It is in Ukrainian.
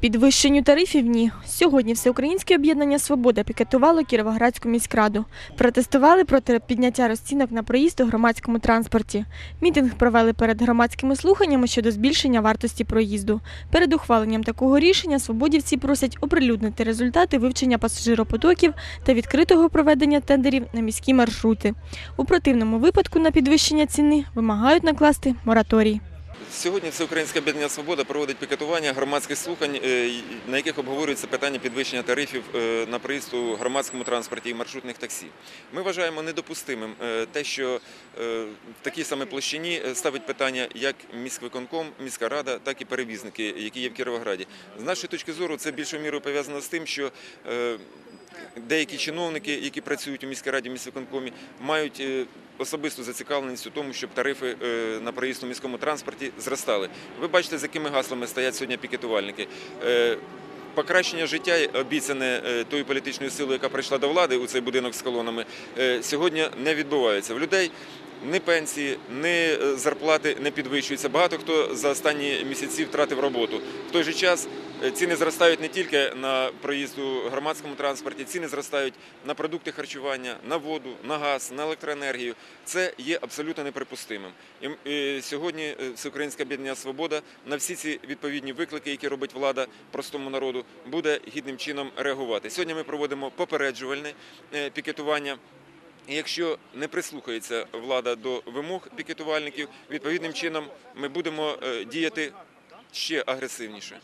Підвищенню тарифів ні. Сьогодні Всеукраїнське об'єднання Свобода пікетувало Кіровоградську міськраду. Протестували проти підняття розцінок на проїзд у громадському транспорті. Мітинг провели перед громадськими слуханнями щодо збільшення вартості проїзду. Перед ухваленням такого рішення свободівці просять оприлюднити результати вивчення пасажиропотоків та відкритого проведення тендерів на міські маршрути. У противному випадку на підвищення ціни вимагають накласти мораторій. Сьогодні Всеукраїнське об'єднання Свобода проводить пікетування громадських слухань, е, на яких обговорюється питання підвищення тарифів е, на проїзд у громадському транспорті і маршрутних таксі. Ми вважаємо недопустимим е, те, що в такій самій площині ставить питання як міськвиконком, міська рада, так і перевізники, які є в Кіровограді. З нашої точки зору, це більшою мірою пов'язано з тим, що деякі чиновники, які працюють у міській раді, міськвиконкомі, мають е, особисту зацікавленість у тому, щоб тарифи е, на проїзд у міському транспорті зростали. Ви бачите, з якими гаслами стоять сьогодні пікетувальники. Е, Покращення життя, обіцяне тою політичною силою, яка прийшла до влади у цей будинок з колонами, сьогодні не відбувається. В людей ні пенсії, ні зарплати не підвищуються. Багато хто за останні місяці втратив роботу. В той же час ціни зростають не тільки на проїзд у громадському транспорті, ціни зростають на продукти харчування, на воду, на газ, на електроенергію. Це є абсолютно неприпустимим. І, сьогодні е, Всеукраїнське об'єднання Свобода на всі ці відповідні виклики, які робить влада простому народу, буде гідним чином реагувати. Сьогодні ми проводимо попереджувальне е, пікетування. Якщо не прислухається влада до вимог пікетувальників, відповідним чином ми будемо е, діяти ще агресивніше.